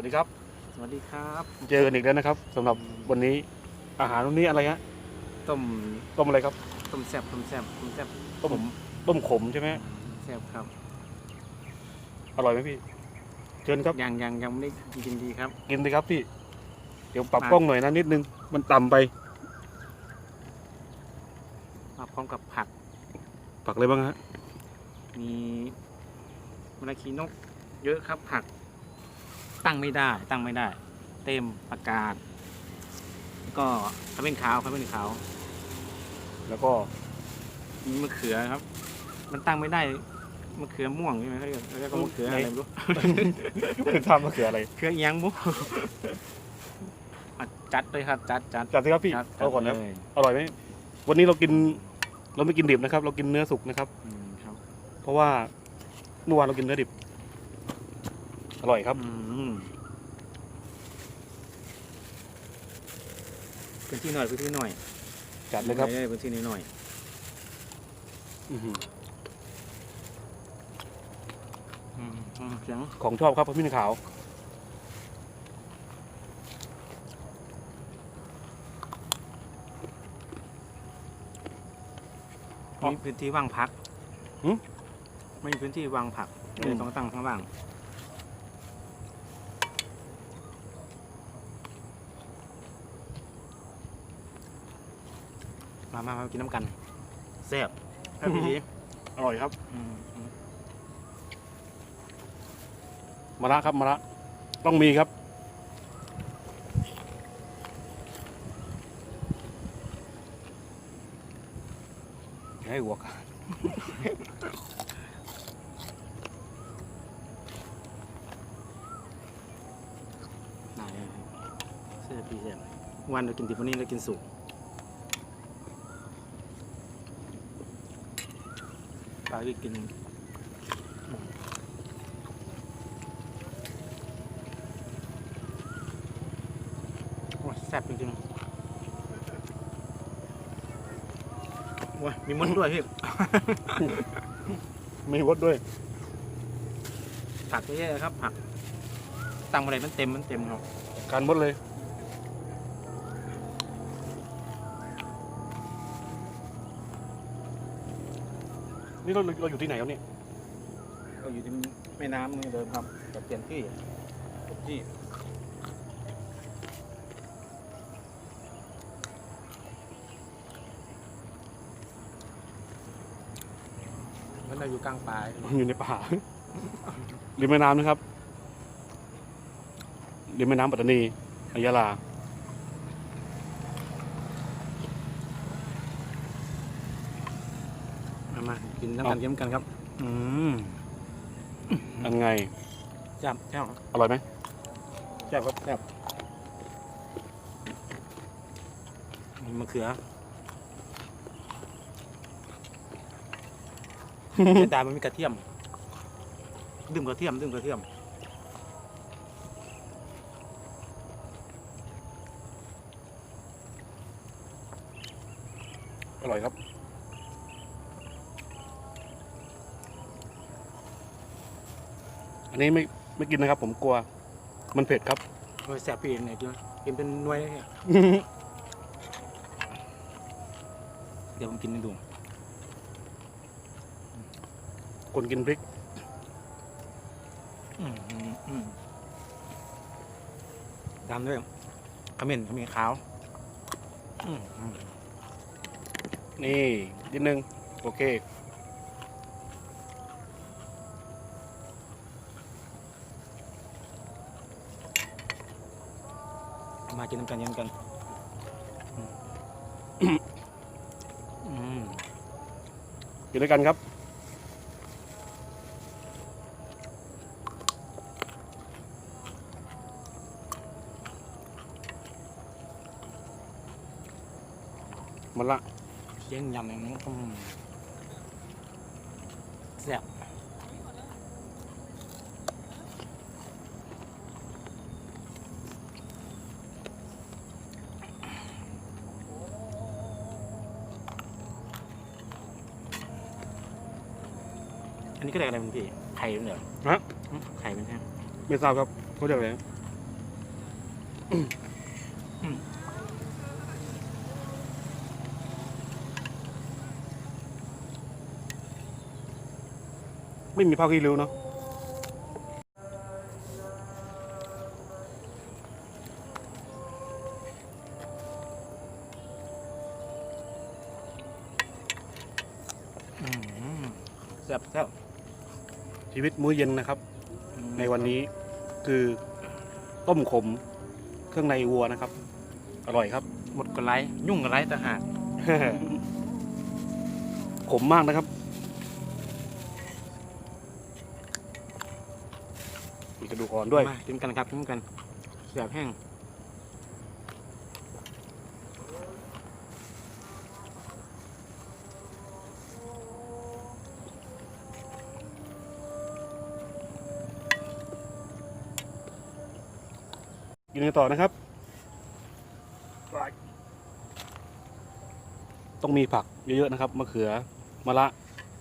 วัสดีครับ สวัสดีครับเจอกันอีกแล้วนะครับสำหรับวันนี้อาหารวันนี้อะไรฮะต้มต้มอะไรครับต้มแซ่บต้มแซ่บต้มแซ่บต้มผมต้มขมใช่ไหมแซ่บครับ อร่อยไหมพี่เชิญครับยังยังยังไม่ได้กินดีครับ กินสิครับพี่เดี๋ยวปรับมากล้องหน่อยนะนิดนึงมันต่ำไปมาพร้อมกับผัก ผักอะไรบ้างฮะมีมะระขีนกเยอะครับผัก ตั้งไม่ได้ ตั้งไม่ได้ เต็มประกาศแล้วก็ขมิ้นขาวขมิ้นขาว แล้วก็มีมะเขือครับ มันตั้งไม่ได้มะเขือม่วงใช่ไหมเขาเรียกเขาเรียกว่ามะเขืออะไรไม่รู้ไม่ทำมะเขืออะไรเครื่องเอียงบุอะจัดเลยครับ จัดจัดจัดสิครับพี่จัดเอาก่อนนะเลยอร่อยไหมวันนี้เรากิน เราไม่กินดิบนะครับ เรากินเนื้อสุกนะครับอืมครับ เพราะว่าเมื่อวานเรากินเนื้อดิบ อร่อยครับอืมพื้นที่หน่อยพื้นที่หน่อยจัดเลยครับได้พื้นที่นิดหน่อยอื้อหืออืมอืมเสียงของชอบครับพี่นขาวอ๋อมีพื้นที่ว่างพักหึไม่มีพื้นที่วางผักอืมเลยต้องตั้งข้างล่าง มามามากินน้ำกันแซ่บแซ่บดีอร่อยครับอืมอืมมะระครับมะระต้องมีครับ ให้หัวขาดได้แซ่บดีแซ่บวันเรากินติบวันนี้เรากินสุก ปลาที่กินอืมโอ้ยแซ่บจริงๆโอ้ยมีมันด้วยพี่ มีวดด้วย ผักเยอะๆครับผักตังอะไรมันเต็มมันเต็มครับ การมดเลย นี่เราเราอยู่ที่ไหนครับเนี่ยเราอยู่ที่แม่น้ำนี่เดิมครับกับเปลี่ยนที่ทุกที่มันเราอยู่กลางป่าอยู่ในป่าริมแม่น้ำนะครับริมแม่น้ำปัตตานีอยุธยามา มากินน้ำกันเยี่ยมกันครับ อืมอันไงแซ่บแซ่บอร่อยไหมแซ่บครับแซ่บมีมะเขือเสียดายมันมีกระเทียม ดื่มกระเทียมดื่มกระเทียม อร่อยครับ อันนี้ไม่ไม่กินนะครับ ผมกลัว มันเผ็ดครับโอ้ยแซ่บพี่เนี่ยกินกินเป็นหน่วยเลยเนี่ยเดี๋ยวผมกินให้ดูคนกินพริก อืมอืมอืมดำด้วยขมิ้นขมิ้นขาวอืมอืมนี่นิดนึง โอเค มากินน้ำกันกินน้ำกันอืมอยู่ด้วยกันครับมันละเสียงยำอย่างนี้อืมแซ่บ อันนี้ก็เรียกอะไรมันพี่ ไข่เป็นเหรอฮะอืมไข่เป็นแท่งไม่ทราบครับเขาเรียกอะไรนะไม่มีผ้าขี้ริ้วเนาะอืมแซ่บแซ่บ ชีวิตมื้อเย็นนะครับอืมในวันนี้คือต้มขมเครื่องในวัวนะครับ อร่อยครับ หมดก็ไลค์ยุ่งก็ไลค์ต่างหากขมมากนะครับ มีกระดูกอ่อนด้วยมากินกันครับกินกันแซ่บแห้ง กินกันต่อนะครับ ต้องมีผักเยอะๆนะครับมะเขือมะระ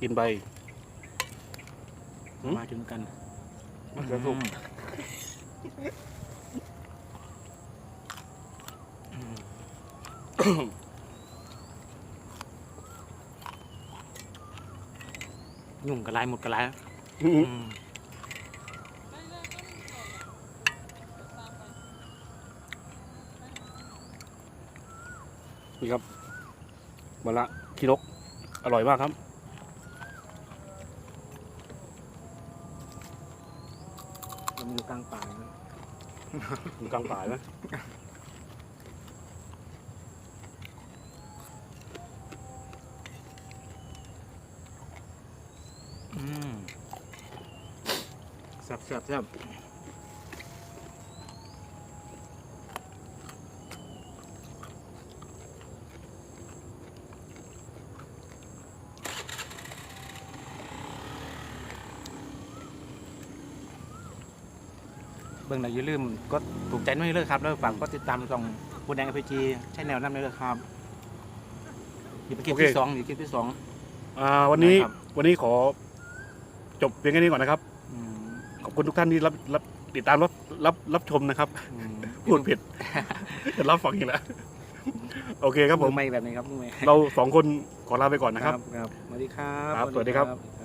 กินใบหืมมาถึงกันมะเขือสุกอืมยุ่งก็ไลค์หมดก็ไลค์อืมอืม นี่ครับมะระขี้นกอร่อยมากครับเราอยู่กลางป่านะอยู่กลางป่านะอืมแซ่บแซ่บแซ่บ เบิ่งไหนอย่าลืมก็ถูกใจไม่เลิกครับแล้วฝากก็ติดตามช่องบูแดงเอพีจีใช่แนวนั้นเลยครับอยู่ไปคลิปที่สองอยู่คลิปที่สอง อ่าวันนี้ครับ วันนี้ขอจบเพียงแค่นี้ก่อนนะครับ อืมขอบคุณทุกท่านที่รับรับติดตามรับรับรับชมนะครับ อืมพูดผิด จะรับฟังอีกแล้วโอเคครับผมมือไม่แบบนี้ครับมือไม่เราสองคนขอลาไปก่อนนะครับ ครับสวัสดีครับ ครับสวัสดีครับบ